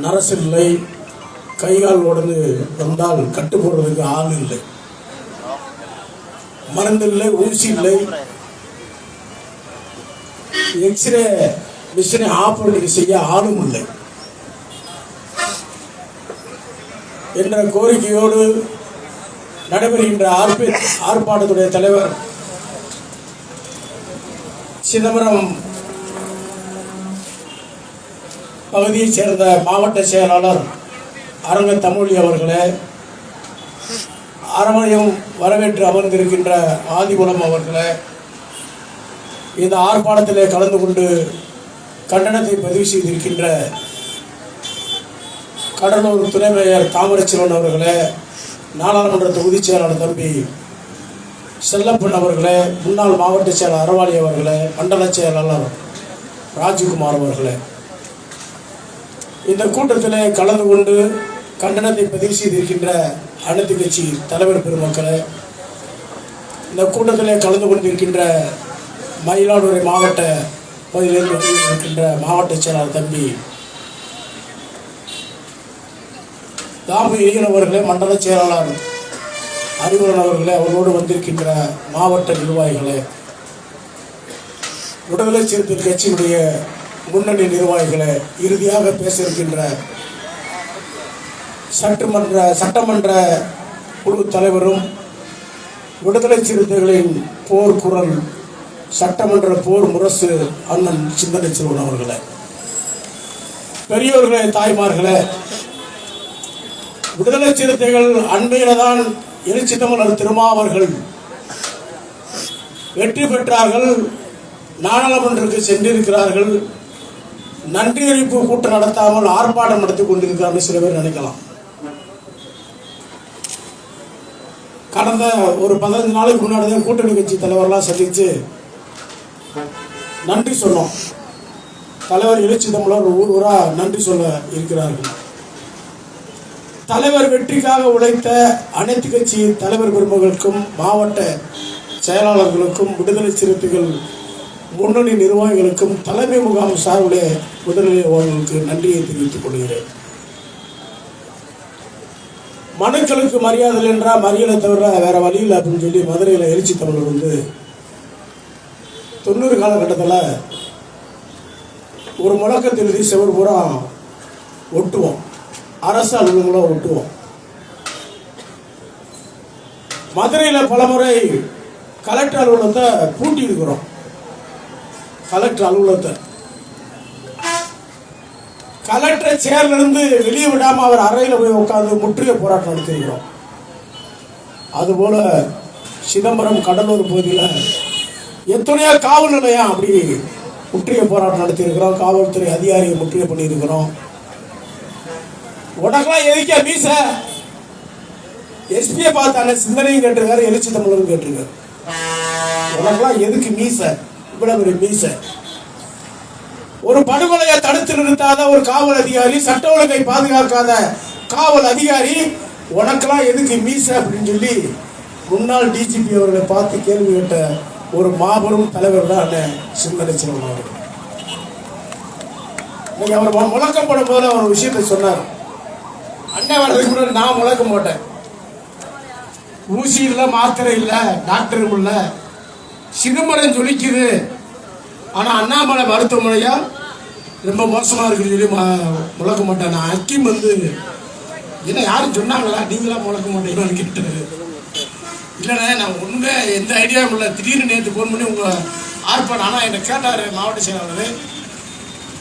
நரசு இல்லை கைகால் உடந்து வந்தால் கட்டு போடுறதுக்கு ஆள் இல்லை. மருந்து இல்லை ஊசி இல்லை. எக்ஸ்ரே மிஷினை ஆப்ரேட்டிங் செய்ய ஆளும் இல்லை. என்ற கோரிக்கையோடு நடைபெறுகின்ற ஆர்ப்பாட்டத்துடைய தலைவர் சிதம்பரம் பகுதியைச் சேர்ந்த மாவட்ட செயலாளர் அரங்க தமிழி அவர்களே அரவணையம் வரவேற்று அமர்ந்திருக்கின்ற ஆதிபுலம் அவர்களே இந்த ஆர்ப்பாட்டத்திலே கலந்து கொண்டு கண்டனத்தை பதிவு செய்திருக்கின்ற கடலூர் துணை மேயர் தாமரச்செல்வன் அவர்களே நாடாளுமன்ற தொகுதிச் செயலாளர் தம்பி செல்லப்பன் அவர்களே முன்னாள் மாவட்ட செயலாளர் அறவாளி அவர்களே மண்டல செயலாளர் ராஜ்குமார் அவர்களே. இந்த கூட்டத்திலே கலந்து கொண்டு கண்டனத்தை பதிவு செய்திருக்கின்ற அனைத்து கட்சி தலைவர் பெருமக்களே இந்த கூட்டத்திலே கலந்து கொண்டிருக்கின்ற மயிலாடுதுறை மாவட்ட பகுதியிலிருந்து இருக்கின்ற மாவட்ட செயலாளர் தம்பி தாபு இளைஞர் அவர்களே மண்டல செயலாளர் அறிவுரன் அவர்களே அவர்களோடு வந்திருக்கின்ற மாவட்ட நிர்வாகிகளே விடுதலை சிறுத்தை கட்சியினுடைய முன்னணி நிர்வாகிகளை இறுதியாக பேச இருக்கின்ற சட்டமன்ற சட்டமன்ற குழு தலைவரும் விடுதலை சிறுத்தைகளின் போர்க்குரல் சட்டமன்ற போர் முரசு அண்ணன் சிந்தனை செல்வன் அவர்களே. பெரியோர்களே தாய்மார்களே விடுதலை சிறுத்தைகள் அண்மையில தான் எழுச்சி தமிழர் திருமாவர்கள் வெற்றி பெற்றார்கள். நாடாளுமன்றத்துக்கு சென்றிருக்கிறார்கள். நன்றி அறிவிப்பு கூட்டம் நடத்தாமல் ஆர்ப்பாட்டம் நடத்தி கொண்டிருக்கிறான்னு சில பேர் நினைக்கலாம். கடந்த ஒரு பதினஞ்சு நாளைக்கு முன்னாடி தான் கூட்டணி கட்சி தலைவர்லாம் சந்திச்சு நன்றி சொன்னோம். தலைவர் எழுச்சி தமிழர் ஊர் ஊரா நன்றி சொல்ல இருக்கிறார்கள். தலைவர் வெற்றிக்காக உழைத்த அனைத்து கட்சி தலைவர் பெருமகளுக்கும் மாவட்ட செயலாளர்களுக்கும் விடுதலை சிறுத்தைகள் முன்னணி நிர்வாகிகளுக்கும் தலைமை முகாம் சார்புடைய முதல்நிலை அவர்களுக்கு நன்றியை தெரிவித்துக் கொள்கிறேன். மனுக்களுக்கு மரியாதை என்றால் மரியாதை தவிர வேற வழி இல்லை அப்படின்னு சொல்லி மதுரையில் எழுச்சி தமிழர் வந்து தொண்ணூறு காலகட்டத்தில் ஒரு முழக்கத்தை எழுதி செவர் பூரா ஒட்டுவோம். அரசு அலுவலகங்களை ஒட்டுவோம். மதுரையில் பலமுறை கலெக்டர் அலுவலகத்தை பூட்டி இருக்கிறோம் கலெக்டர் அலுவலகத்தை. கலெக்டர் சேர்ல இருந்து வெளியே விடாம அவர் அறையில் போய் உட்கார்ந்து முற்றுகை போராட்டம் நடத்திருக்கிறோம் அதுபோல சிதம்பரம் கடலூர் பகுதியில் எத்தனையோ காவல் நிலையம் அப்படி முற்றுகை போராட்டம் நடத்தியிருக்கிறோம். காவல்துறை அதிகாரியை முற்றுகை பண்ணியிருக்கிறோம். உனக்கெல்லாம் எதுக்கே மீச? எஸ்பியை பார்த்தான சிந்தனையும் கேட்டிருக்காரு எழுச்சி தமிழரும் கேட்டிருக்காரு. உனக்கெல்லாம் எதுக்கு மீச? இவ்வளவு பெரிய மீச. ஒரு படுகொலையை தடுத்து நிறுத்தாத ஒரு காவல் அதிகாரி சட்ட ஒழுங்கை பாதுகாக்காத காவல் அதிகாரி உனக்கெல்லாம் எதுக்கு மீச அப்படின்னு சொல்லி முன்னாள் டிஜிபி அவர்களை பார்த்து கேள்வி கேட்ட ஒரு மாபெரும் தலைவர் தான் அண்ணன் சிந்தனை செல்வன் அவர்கள். இன்னைக்கு அவர் முழக்கம் போது அவர் விஷயத்தை சொன்னார். அண்ணன் வரதுக்கு முன்னாடி நான் முழக்கம் போட்டேன் ஊசி இல்லை மாத்திரை இல்லை டாக்டரும் இல்லை. சிதம்பரம் ஜொலிக்குது ஆனால் அண்ணாமலை மருத்துவமனையா? ரொம்ப மோசமாக இருக்குன்னு சொல்லி முழக்க மாட்டேன். நான் அக்கீம் வந்து என்ன யாரும் சொன்னாங்களா? நீங்களாம் முழக்க மாட்டீங்கன்னு கேட்டு இல்லைண்ணே நான் ஒன்றுமே எந்த ஐடியாவும் இல்லை. திடீர்னு நேற்று ஃபோன் பண்ணி உங்கள் ஆர்ப்பாட்டம் ஆனால் என்னை கேட்டார் மாவட்ட செயலாளர்.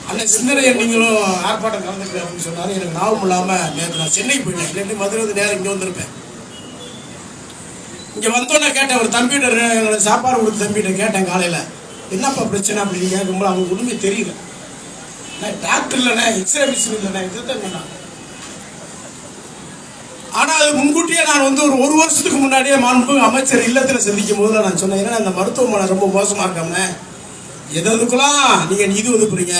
அண்ணன் சிந்தனையை நீங்களும் ஆர்ப்பாட்டம் கலந்துக்க அப்படின்னு சொன்னார். எனக்கு ஞாபகம் இல்லாமல் நேற்று நான் சென்னை போயிட்டேன். இல்லாட்டி மதுரை வந்து நேரம் இங்கே வந்திருப்பேன். இங்கே வந்தோன்னே கேட்டேன் ஒரு தம்பிகிட்ட ரெ- சாப்பாடு கொடுத்த தம்பிகிட்ட கேட்டேன் காலையில். என்னப்பா பிரச்சனை அப்படின்னு கேட்கும்போது அவங்களுக்கு ஒன்றுமே தெரியல. நான் டாக்டர் இல்லைண்ணே எக்ஸ்ரே மிஷின் இல்லைண்ணே இது தான் சொன்னாங்க. ஆனால் அது முன்கூட்டியே நான் வந்து ஒரு ஒரு வருஷத்துக்கு முன்னாடியே மாண்பு அமைச்சர் இல்லத்தில் சந்திக்கும் போது நான் சொன்னேன் ஏன்னா இந்த மருத்துவமனை ரொம்ப மோசமாக இருக்காமண்ணே? எது எதுக்கெல்லாம் நீங்கள் நிதி ஒதுக்குறீங்க?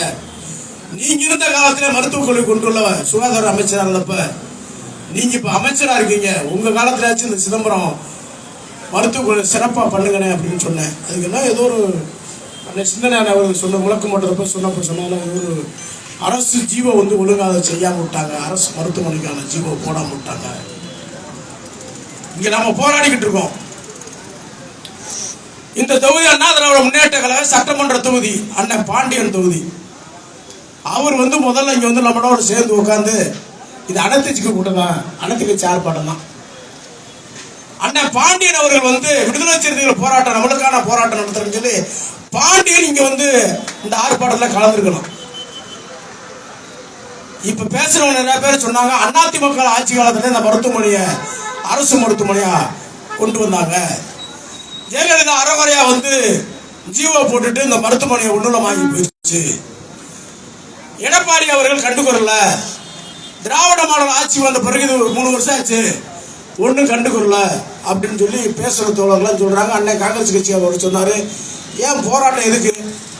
நீங்கள் இருந்த காலத்தில் மருத்துவக் கல்வி கொண்டுள்ள சுகாதார அமைச்சராக இருந்தப்ப நீங்கள் இப்போ அமைச்சராக இருக்கீங்க. உங்கள் காலத்துலயாச்சும் இந்த சிதம்பரம் மருத்துவ சிறப்பாக பண்ணுங்கண்ணே அப்படின்னு சொன்னேன். அதுக்கு என்ன ஏதோ ஒரு சிந்தனை அவர் சொன்ன விளக்கம் பண்ணுறப்ப சொன்னப்போ சொன்னாலும் ஒரு அரசு ஜீவோ வந்து ஒழுங்காக செய்யாமல் விட்டாங்க. அரசு மருத்துவமனைக்கான ஜீவோ போடாமல் விட்டாங்க. இங்கே நம்ம போராடிக்கிட்டு இருக்கோம். இந்த தொகுதி அண்ணா திராவிட முன்னேற்ற கழக சட்டமன்ற தொகுதி அண்ணன் பாண்டியன் தொகுதி. அவர் வந்து முதல்ல இங்கே வந்து நம்மளோட சேர்ந்து உட்காந்து இது அனைத்துக்கு கூட்டம் தான் அனைத்துக்கு ஆர்ப்பாட்டம் தான் அண்ணன் பாண்டியன் அவர்கள் வந்து விடுதலை சிறுத்தைகள் போராட்டம் நம்மளுக்கான போராட்டம் நடத்துறேன்னு சொல்லி பாண்டியன் இங்க வந்து இந்த ஆர்ப்பாட்டத்தில் கலந்துருக்கணும். இப்ப பேசுறவங்க நிறைய பேர் சொன்னாங்க அதிமுக ஆட்சி காலத்துல இந்த மருத்துவமனையை அரசு மருத்துவமனையா கொண்டு வந்தாங்க. ஜெயலலிதா அறகுறையா வந்து ஜீவோ போட்டுட்டு இந்த மருத்துவமனையை உன்னலமாகி போயிடுச்சு. எடப்பாடி அவர்கள் கண்டுகொள்ளல திராவிட மாடல் ஆட்சி வந்த பிறகு இது ஒரு மூணு வருஷம் ஆச்சு. ஒன்றும் கண்டுகொள்ளல அப்படின்னு சொல்லி பேசுகிற தோழர்கள்லாம் சொல்கிறாங்க அண்ணன் காங்கிரஸ் கட்சி அவர் சொன்னார் ஏன் போராட்டம் எதுக்கு?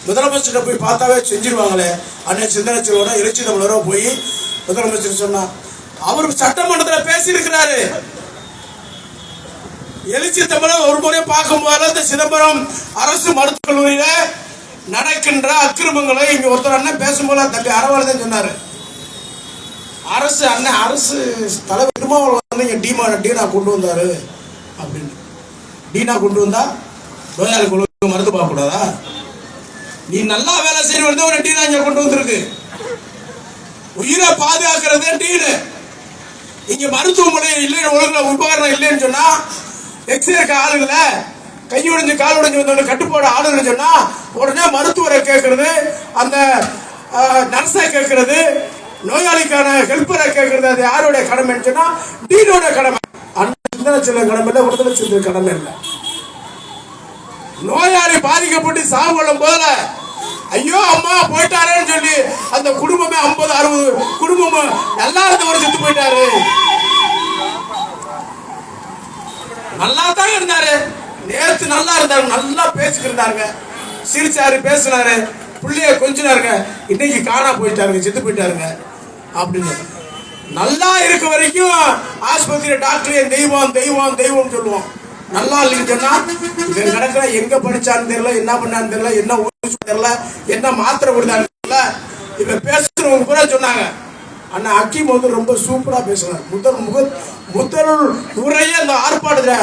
முதலமைச்சர்கிட்ட போய் பார்த்தாவே செஞ்சிருவாங்களே. அண்ணன் சிந்தனச்சலோட எழுச்சி தமிழரோ போய் முதலமைச்சர் சொன்னார் அவர் சட்டமன்றத்தில் பேசியிருக்கிறாரு. எழுச்சி தமிழர் ஒரு முறை பார்க்கும்போது இந்த சிதம்பரம் அரசு மருத்துவக் கல்லூரியில நடக்கின்ற அக்கிரமங்களை இங்க ஒருத்தர் அண்ணன் பேசும்போது தம்பி அறவாளதான் சொன்னாரு. அரசு அண்ணன் அரசு தலைவர் திருமாவளவன் வந்து இங்க டீமா டீனா கொண்டு வந்தாரு அப்படின்னு. டீனா கொண்டு வந்தா நோயாளி குழு மருந்து பார்க்க கூடாதா நீ நல்லா வேலை செய்யறது ஒரு டீனை இங்க கொண்டு வந்திருக்கு. உயிரை பாதுகாக்கிறது டீனு. இங்க மருத்துவமனை இல்லைன்னு ஒழுங்குல உபகரணம் இல்லைன்னு சொன்னா எக்ஸ்ரே ஆளுங்கள கை உடைஞ்சு கால் உடைஞ்சு வந்தவங்க கட்டுப்பாடு ஆளுங்கன்னு சொன்னா உடனே மருத்துவரை கேட்கறது அந்த நர்ஸை கேட்கறது நோயாளிக்கான ஹெல்ப்பரை கேட்கறது அது யாருடைய கடமைன்னு சொன்னா டீனோட கடமை. அண்ணன் சிந்தனை செல்ல கடமை இல்லை விடுதலை செல்ல கடமை இல்லை. நோயாளி பாதிக்கப்பட்டு சாகுபடும் போல ஐயோ அம்மா போயிட்டாரேன்னு சொல்லி அந்த குடும்பமே ஐம்பது அறுபது குடும்பமும் நல்லா இருந்தவர் செத்து போயிட்டாரு. நல்லா தான் இருந்தாரு. நேத்து நல்லா இருந்தாரு நல்லா பேசிக்கிட்டு இருந்தாருங்க. சிரிச்சாரு பேசினாரு. பிள்ளைய கொஞ்சினாருங்க. இன்னைக்கு காணா போயிட்டாருங்க செத்து போயிட்டாருங்க. அப்படின்னு. நல்லா இருக்க வரைக்கும் ஆஸ்பத்திரி டாக்டர் தெய்வம் தெய்வம் தெய்வம் சொல்லுவோம். நல்லா இல்லைன்னு சொன்னா இவன் கிடக்குற எங்க படிச்சான்னு தெரியல என்ன பண்ணான்னு தெரியல என்ன ஊர் தெரியல என்ன மாத்திரை கொடுத்தான்னு தெரியல. இவன் பேசுறவங்க கூட சொன்னாங்க. அண்ணா அக்கீம் வந்து ரொம்ப சூப்பரா பேசுறாரு. முதல் முக முதல் முறையே அந்த ஆர்ப்பாடுல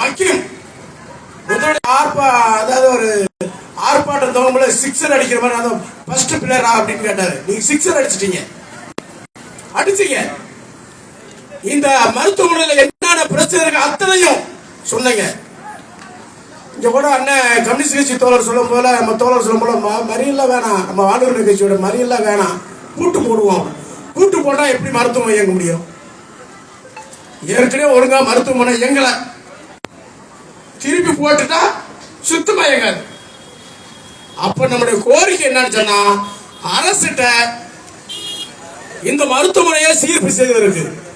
மக்கிம் முதல் ஆர்ப்பா அதாவது ஒரு ஆர்ப்பாட்டம் துவங்கும்போது சிக்ஸர் அடிக்கிற மாதிரி அந்த ஃபர்ஸ்ட் பிளேயரா அப்படின்னு கேட்டாரு. நீங்க சிக்ஸர் அடிச்சிட்டீங்க. அடிச்சீங்க. இந்த மருத்துவமனையில் பிரச்சனை இருக்கு அத்தனையும் சொன்னீங்க இங்க கூட அண்ணன் கம்யூனிஸ்ட் கட்சி தோழர் சொல்லும் போல நம்ம தோழர் சொல்லும் போல ம- மறியெல்லாம் வேணாம். நம்ம வாழ்வுரிமை கட்சியோட மறியெல்லாம் வேணாம். கூட்டு போடுவோம். கூட்டு போட்டா எப்படி மருத்துவமனை இயங்க முடியும்? ஏற்கனவே ஒழுங்கா மருத்துவமனை இயங்கல. திருப்பி போட்டுட்டா சுத்தமா இயங்காது. அப்ப நம்முடைய கோரிக்கை என்னன்னு சொன்னா அரசிட்ட இந்த மருத்துவமனையை சீர்ப்பு செய்வதற்கு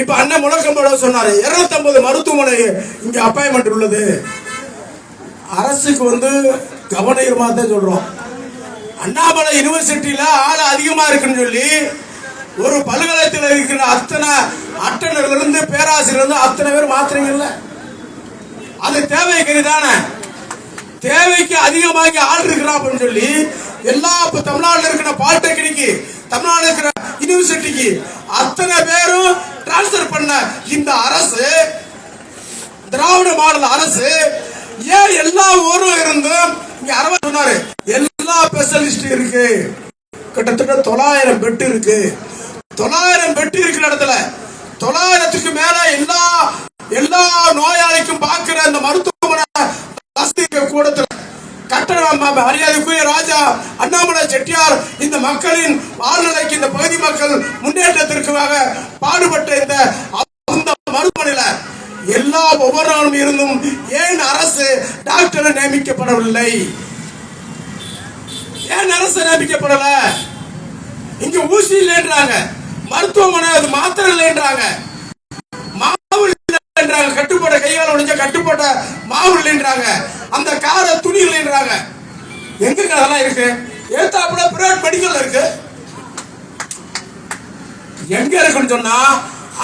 இப்ப அண்ணன் முழக்கம்போட சொன்னாரு. 250 மருத்துவமனை இங்க அப்பாயின்மெண்ட் உள்ளது. அரசுக்கு வந்து கவனமா தான் சொல்றோம். அண்ணாமலை யூனிவர்சிட்டியில ஆள் அதிகமா இருக்குன்னு சொல்லி ஒரு பல்கலைத்தில் இருக்கிற அத்தனை அட்டனர்ல இருந்து பேராசிரியர் இருந்து அத்தனை பேர் மாத்திரங்கள்ல அது தேவைக்கு தானே தேவைக்கு அதிகமாகி ஆள் இருக்கிறா அப்படின்னு சொல்லி எல்லா இப்போ தமிழ்நாட்டில் இருக்கிற பாலிடெக்னிக்கு தமிழ்நாடு இருக்கிற யூனிவர்சிட்டிக்கு அத்தனை பேரும் டிரான்ஸ்பர் பண்ண இந்த அரசு திராவிட மாடல் அரசு ஏன் எல்லா ஊரும் இருந்தும் இங்க அரவன் சொன்னாரு? எல்லா ஸ்பெஷலிஸ்ட் இருக்கு. கிட்டத்தட்ட தொள்ளாயிரம் பெட் இருக்கு. தொள்ளாயிரம் பெட் இருக்கிற இடத்துல தொள்ளாயிரத்துக்கு மேல எல்லா எல்லா நோயாளிக்கும் பார்க்கிற அந்த மருத்துவமனை வசதி கூடத்துல மரியாதைக்குரிய ராஜா அண்ணாமலை செட்டியார் இந்த மக்களின் வாழ்நிலைக்கு இந்த பகுதி மக்கள் முன்னேற்றத்திற்காக பாடுபட்ட இந்த அந்த மருத்துவமனையில எல்லா உபகரணங்களும் இருந்தும் ஏன் அரசு டாக்டரை நியமிக்கப்படவில்லை? ஏன் அரசு நியமிக்கப்படல? இங்க ஊசி இல்லைன்றாங்க மருத்துவமனை அது மாத்திரை இல்லைன்றாங்க மாவு இல்லைன்றாங்க கட்டுப்பட்ட கையால் உடைஞ்ச கட்டுப்பட்ட மாவு இல்லைன்றாங்க அந்த கார துணி இல்லைன்றாங்க எங்க அதெல்லாம் இருக்கு. ஏத்தாப்புல பிரைவேட் மெடிக்கல் இருக்கு. எங்க இருக்குன்னு சொன்னா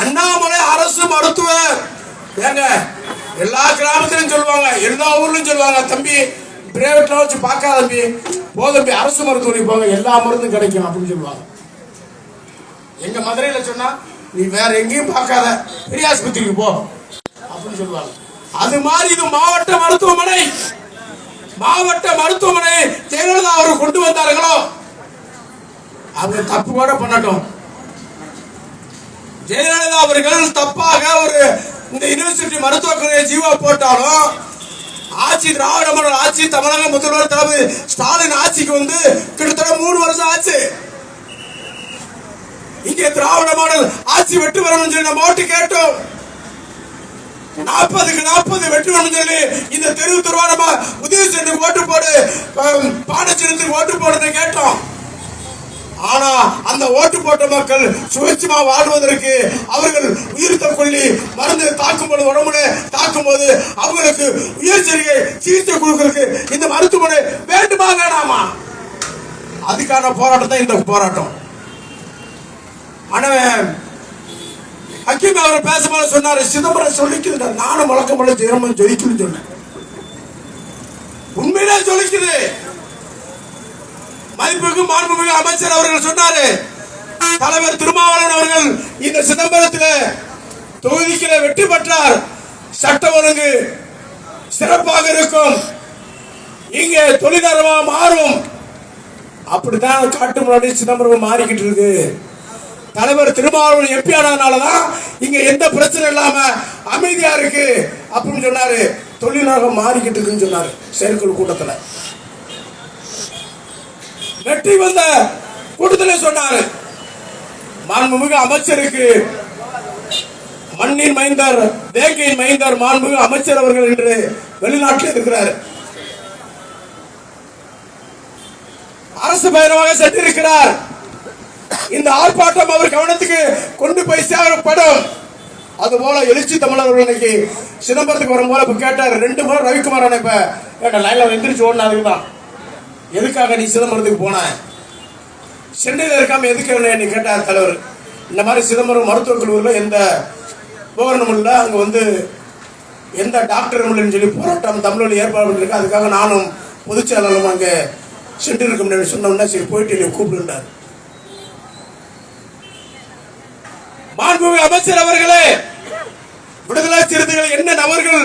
அண்ணாமலை அரசு மருத்துவர். ஏங்க எல்லா கிராமத்திலும் சொல்லுவாங்க எல்லா ஊர்லயும் சொல்லுவாங்க தம்பி பிரைவேட்ல வச்சு பார்க்காத தம்பி. போ தம்பி அரசு மருத்துவமனைக்கு போங்க எல்லா மருந்தும் கிடைக்கும் அப்படின்னு சொல்லுவாங்க. எங்க மதுரையில சொன்னா நீ வேற எங்கேயும் பார்க்காத பெரிய ஆஸ்பத்திரிக்கு போ அப்படின்னு சொல்லுவாங்க. அது மாதிரி இது மாவட்ட மருத்துவமனை. மாவட்ட மருத்துவமனை ஜெயலலிதா அவர் கொண்டு வந்தார்களோ? அவங்க தப்பு கூட பண்ணட்டும். ஜெயலலிதா அவர்கள் தப்பாக ஒரு இந்த யூனிவர்சிட்டி மருத்துவக் ஜீவா போட்டாலும் ஆட்சி திராவிட மாடல் ஆட்சி தமிழக முதல்வர் தளபதி ஸ்டாலின் ஆட்சிக்கு வந்து கிட்டத்தட்ட மூணு வருஷம் ஆச்சு. இங்கே திராவிட மாடல் ஆட்சி வெட்டு வரணும்னு சொல்லி நம்ம ஓட்டு கேட்டோம். நாற்பதுக்கு நாற்பது வெற்றி சொல்லி இந்த தெருவு தெருவா நம்ம உதவி சென்று ஓட்டு போடு பாடச்சினத்துக்கு ஓட்டு போடுன்னு கேட்டோம். ஆனா அந்த ஓட்டு போட்ட மக்கள் சுயட்சமா வாழ்வதற்கு அவர்கள் உயிர் கொள்ளி மருந்து தாக்கும் போது உடம்புல தாக்கும் போது அவங்களுக்கு உயிர் சிகிச்சை சிகிச்சை கொடுக்கறதுக்கு இந்த மருத்துவமனை வேண்டுமா வேணாமா? அதுக்கான போராட்டம் தான் இந்த போராட்டம். ஆனால் ஹக்கீம் அவர் பேசும்போது சொன்னாரு சிதம்பரம் சொல்லிக்குது நானும் வழக்கம் போல ஜெயமன் ஜெயிக்கணும்னு சொன்னேன். உண்மையிலே சொல்லிக்குது. மதிப்புக்கு மாண்புமிகு அமைச்சர் அவர்கள் சொன்னாரு. தலைவர் திருமாவளவன் அவர்கள் இந்த சிதம்பரத்தில் தொகுதிக்கில வெற்றி பெற்றார். சட்ட ஒழுங்கு சிறப்பாக இருக்கும். இங்கே தொழிலரமா மாறும். அப்படித்தான் காட்டு முன்னாடி சிதம்பரம் மாறிக்கிட்டு இருக்கு. தலைவர் திருமாவளவன் எம்பி ஆனதுனாலதான் இங்க எந்த பிரச்சனை இல்லாம அமைதியா இருக்கு அப்படின்னு சொன்னாரு. தொழிலாக மாறிக்கிட்டு இருக்குன்னு சொன்னாரு செயற்குழு கூட்டத்துல. வெற்றி வந்த கூட்டத்தில் சொன்னாரு. மாண்புமிகு அமைச்சருக்கு மண்ணின் மைந்தர் தேங்கையின் மைந்தர் மாண்புமிகு அமைச்சர் அவர்கள் என்று வெளிநாட்டில் இருக்கிறார். அரசு பயணமாக சென்றிருக்கிறார். இந்த ஆர்ப்பாட்டம் அவர் கவனத்துக்கு கொண்டு போய் சேரப்படும். அதுபோல எழுச்சி தமிழர்கள் இன்னைக்கு சிதம்பரத்துக்கு வரும்போது போல கேட்டார் ரெண்டு முறை ரவிக்குமார் இப்ப கேட்ட லைன்ல எந்திரிச்சு ஓடணும் அதுக்கு தான். எதுக்காக நீ சிதம்பரத்துக்கு போன? சென்னையில் இருக்காம எதுக்கு நீ கேட்டார் தலைவர்? இந்த மாதிரி சிதம்பரம் மருத்துவக் கல்லூரியில் எந்த உபகரணமும் இல்லை அங்கே வந்து எந்த டாக்டரும் இல்லைன்னு சொல்லி போராட்டம் தமிழில் ஏற்பாடு பண்ணிருக்கு. அதுக்காக நானும் பொதுச் செயலாளரும் அங்கே சென்று முடியாது சொன்னோம்னா சரி போயிட்டு என்னை மாண்புமிகு அமைச்சர் அவர்களே விடுதலை சிறுத்தைகள் என்ன நபர்கள்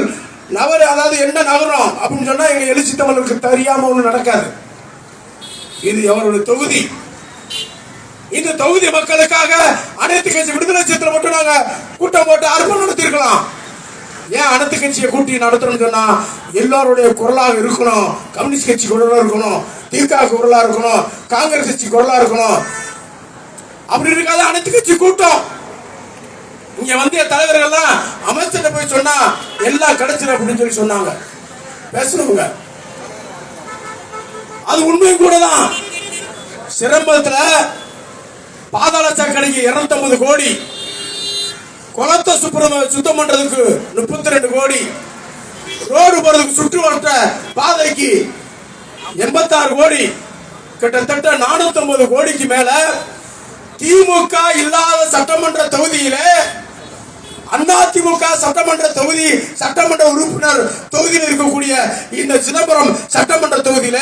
நபர் அதாவது என்ன நகரம் அப்படின்னு சொன்னா எங்க எழுச்சி தமிழருக்கு தெரியாம ஒண்ணு நடக்காது. இது அவருடைய தொகுதி. இந்த தொகுதி மக்களுக்காக அனைத்து கட்சி விடுதலை சித்திரம் மட்டும் நாங்க கூட்டம் போட்டு அர்ப்பணம் நடத்திருக்கலாம் ஏன் அனைத்து கட்சியை கூட்டி நடத்தணும்னு சொன்னா எல்லாருடைய குரலாக இருக்கணும். கம்யூனிஸ்ட் கட்சி குரலா இருக்கணும். திமுக குரலா இருக்கணும். காங்கிரஸ் கட்சி குரலா இருக்கணும். அப்படி இருக்காது அனைத்து கட்சி கூட்டம். இங்க வந்திய தலைவர்கள் தலைவர்கள்லாம் அமைச்சர்கிட்ட போய் சொன்னா எல்லாம் கிடைச்சிடும் அப்படின்னு சொல்லி சொன்னாங்க. பேசணுங்க அது உண்மையும் கூட தான். சிரம்பத்துல பாதாள சாக்கடைக்கு இருநூத்தம்பது கோடி. குளத்தை சுப்பிரம சுத்தம் பண்றதுக்கு முப்பத்தி ரெண்டு கோடி. ரோடு போறதுக்கு சுற்றுவட்ட பாதைக்கு எண்பத்தாறு கோடி. கிட்டத்தட்ட நானூத்தி கோடிக்கு மேல திமுக இல்லாத சட்டமன்ற தொகுதியிலே அதிமுக சட்டமன்ற தொகுதி சட்டமன்ற உறுப்பினர் தொகுதியில் இருக்கக்கூடிய இந்த சிதம்பரம் சட்டமன்ற தொகுதியில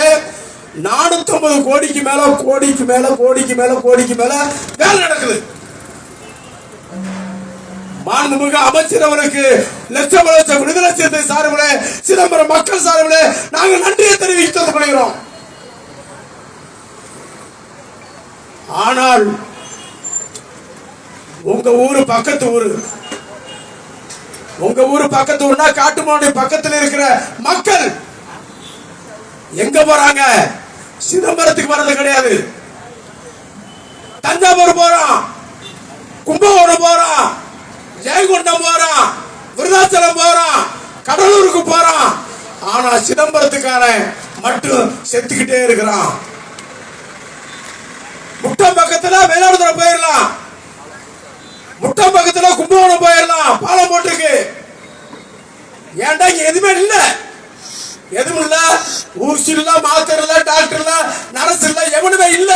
நானூத்தி கோடிக்கு மேல கோடிக்கு மேல கோடிக்கு மேல கோடிக்கு மேல வேலை நடக்குது. மாண்புமிகு அமைச்சர் அவருக்கு லட்சம் லட்சம் விடுதலை சேர்ந்த சார்பில் சிதம்பரம் மக்கள் சார்பில் நாங்கள் நன்றியை தெரிவித்து கொள்கிறோம். ஆனால் உங்க ஊரு பக்கத்து ஊரு உங்க ஊரு பக்கத்து ஊர்னா காட்டுமானுடைய பக்கத்துல இருக்கிற மக்கள் எங்க போறாங்க? சிதம்பரத்துக்கு வர்றது கிடையாது. தஞ்சாவூர் போறோம் கும்பகோணம் போறோம் ஜெயங்கொண்டம் போறோம் விருதாச்சலம் போறோம் கடலூருக்கு போறோம் ஆனா சிதம்பரத்துக்காரன் மட்டும் செத்துக்கிட்டே இருக்கிறான். முட்டம் பக்கத்துல வேளாண் போயிடலாம். முட்டை பக்கத்துல கும்பகோணம் போயிடலாம் பாலம் போட்டுருக்கு. ஏன்டா இங்க எதுவுமே இல்ல? எதுவும் இல்ல. ஊசி இல்ல மாத்தர் இல்ல டாக்டர் இல்ல நர்ஸ் இல்ல எவனுமே இல்ல.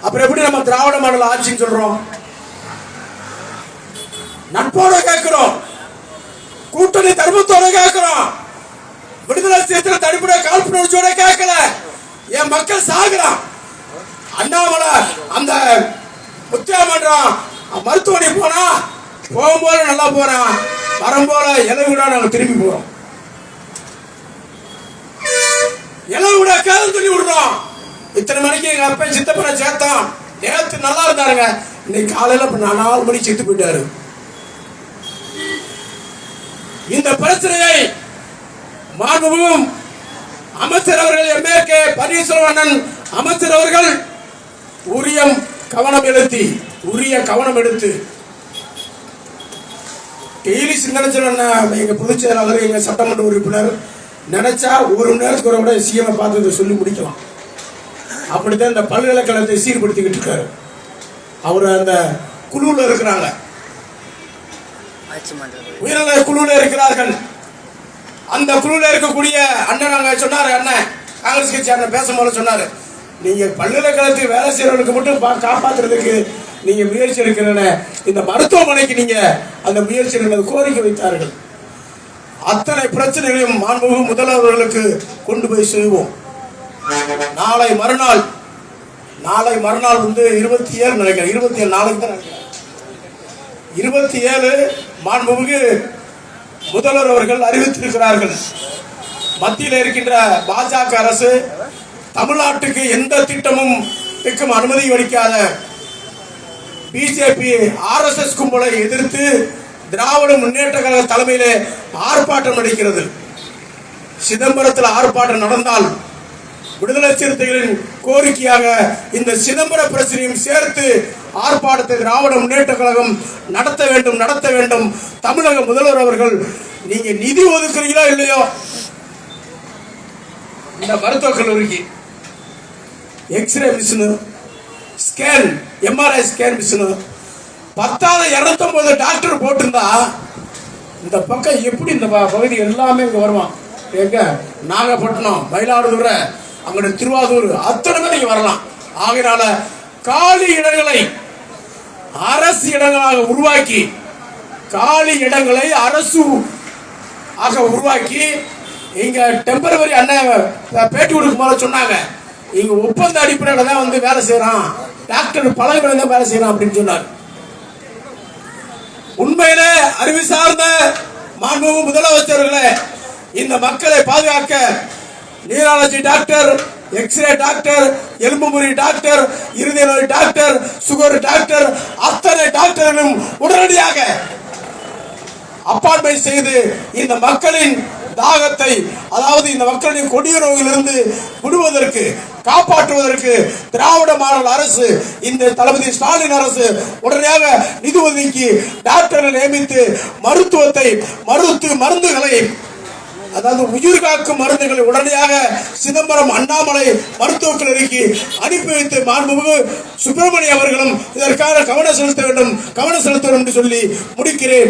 அப்புறம் எப்படி நம்ம திராவிட மாடல் ஆட்சின்னு சொல்றோம்? நட்போட கேட்கிறோம். கூட்டணி தர்மத்தோட கேட்கிறோம். விடுதலை விடுதலை தடுப்புடைய காழ்ப்புணர்ச்சியோட கேட்கல. என் மக்கள் சாகுறான். அண்ணாமலை அந்த முத்தியா பண்றான் மருத்துவமனை போனா போகும்போது நல்லா போறான் வரும்போல இலை விட நாங்க திரும்பி போறோம். இலை விட கேள்வி சொல்லி விடுறோம். இத்தனை மணிக்கு எங்க அப்பா சித்தப்பனை சேர்த்தான். நேற்று நல்லா இருந்தாருங்க. இன்னைக்கு காலையில இப்ப நாலு மணிக்கு செத்து போயிட்டாரு. இந்த பிரச்சனையை மாண்புமிகும் அமைச்சர் அவர்கள் எம்ஏகே பன்னீர்செல்வன் அமைச்சர் அவர்கள் உரியம் கவனம் எடுத்தி உரிய கவனம் எடுத்து. டெய்லி சிந்தனை செல்வன் எங்க பொதுச் செயலாளர் எங்க சட்டமன்ற உறுப்பினர் நினைச்சா ஒரு மணி நேரத்துக்கு ஒரு கூட சிஎம் பார்த்து இதை சொல்லி முடிக்கலாம் அப்படித்தான் இந்த பல்கலைக்கழகத்தை சீர்படுத்திக்கிட்டு இருக்காரு. அவர் அந்த குழுவில் இருக்கிறாங்க. உயர்நிலை குழுவில் இருக்கிறார்கள். அந்த குழுவில் இருக்கக்கூடிய அண்ணன் அங்க சொன்னாரு அண்ணன். காங்கிரஸ் கட்சி அண்ணன் பேசும்போது சொன்னாரு நீங்கள் பல்கலைக்கழகத்துக்கு வேலை செய்கிறவனுக்கு மட்டும் பா- காப்பாற்றுறதுக்கு நீங்கள் முயற்சி எடுக்கிறன. இந்த மருத்துவமனைக்கு நீங்கள் அந்த முயற்சி எடுக்கிறது கோரிக்கை வைத்தார்கள். அத்தனை பிரச்சனைகளையும் மாண்புமிகு முதல்வர்களுக்கு கொண்டு போய் செய்வோம். நாளை மறுநாள் நாளை மறுநாள் வந்து இருபத்தி ஏழு நினைக்கிறேன். இருபத்தி ஏழு நாளைக்கு தான் நினைக்கிறேன். இருபத்தி ஏழு மாண்புமிகு முதல்வர் அவர்கள் அறிவித்திருக்கிறார்கள். மத்தியில் இருக்கின்ற பாஜக அரசு தமிழ்நாட்டுக்கு எந்த திட்டமும் அனுமதி அளிக்காத பிஜேபி ஆர்எஸ்எஸ் கும்பலை எதிர்த்து திராவிட முன்னேற்ற கழக தலைமையிலே ஆர்ப்பாட்டம் நடக்கிறது சிதம்பரத்தில் ஆர்ப்பாட்டம் நடந்தால் விடுதலை சிறுத்தைகளின் கோரிக்கையாக இந்த சிதம்பர பிரச்சனையும் சேர்த்து ஆர்ப்பாட்டத்தை திராவிட முன்னேற்ற கழகம் நடத்த வேண்டும் நடத்த வேண்டும். தமிழக முதல்வர் அவர்கள் நீங்க நிதி ஒதுக்குறீங்களோ இல்லையோ? இந்த மருத்துவக் கல்லூரிக்கு. X-ray machine scan MRI scan machine பத்தாவது இரநூத்தொம்பது டாக்டர் போட்டிருந்தா இந்த பக்கம் எப்படி இந்த ப- பகுதி எல்லாமே இங்கே வருவான். எங்க? நாகப்பட்டினம் மயிலாடுதுறை அங்கே திருவாரூர். அத்தனை பேர் இங்கே வரலாம். ஆகையினால காலி இடங்களை அரசு இடங்களாக உருவாக்கி காலி இடங்களை அரசு ஆக உருவாக்கி இங்கே டெம்பரவரி அண்ணன் பேட்டி கொடுக்கும் போது சொன்னாங்க. இங்க ஒப்பந்த அடிப்படையில தான் வந்து வேலை செய்யறான் டாக்டர் பழக தான் வேலை செய்யறான் அப்படின்னு சொன்னார். உண்மையில அறிவு சார்ந்த மாண்பு முதலமைச்சர்களே இந்த மக்களை பாதுகாக்க நியூராலஜி டாக்டர் எக்ஸ்ரே டாக்டர் எலும்பு முறி டாக்டர் இருதய நோய் டாக்டர் சுகர் டாக்டர் அத்தனை டாக்டர்களும் உடனடியாக அப்பார்ட்மெண்ட் செய்து இந்த மக்களின் தாகத்தை அதாவது இந்த மக்களின் கொடிய நோயிலிருந்து விடுவதற்கு காப்பாற்றுவதற்கு திராவிட மாடல் அரசு இந்த தளபதி ஸ்டாலின் அரசு உடனடியாக நிதி ஒதுக்கி டாக்டரை நியமித்து மருத்துவத்தை மருத்து மருந்துகளை அதாவது உயிர் காக்கும் மருந்துகளை உடனடியாக சிதம்பரம் அண்ணாமலை மருத்துவக் கல்லூரிக்கு அனுப்பி வைத்து மாண்புமிகு சுப்பிரமணிய அவர்களும் இதற்காக கவனம் செலுத்த வேண்டும் கவனம் செலுத்த வேண்டும் என்று சொல்லி முடிக்கிறேன்.